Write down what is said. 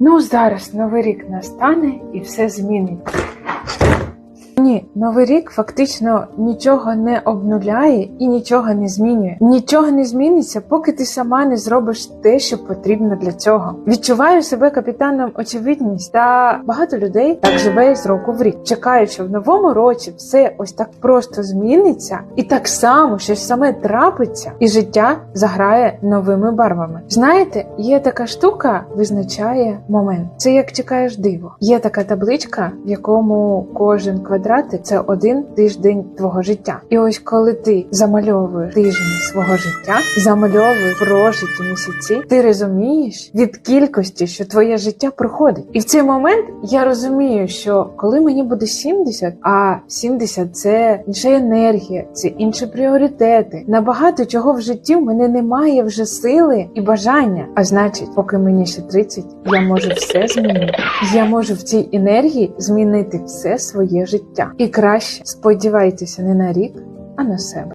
Ну, зараз новий рік настане і все змінить. Ні, новий рік фактично нічого не обнуляє і нічого не змінює. Нічого не зміниться, поки ти сама не зробиш те, що потрібно для цього. Відчуваю себе капітаном очевидність, та багато людей так живе з року в рік, чекають, що в новому році все ось так просто зміниться, і так само щось саме трапиться, і життя заграє новими барвами. Знаєте, є така штука, визначає момент. Це як чекаєш диво. Є така табличка, в якому кожен квадратик це один тиждень твого життя. І ось коли ти замальовуєш тижні свого життя, замальовуєш прожиті місяці, ти розумієш від кількості, що твоє життя проходить. І в цей момент я розумію, що коли мені буде 70, а 70 – це інша енергія, це інші пріоритети. Набагато чого в житті в мене немає вже сили і бажання. А значить, поки мені ще 30, я можу все змінити. Я можу в цій енергії змінити все своє життя. І краще сподівайтеся не на рік, а на себе.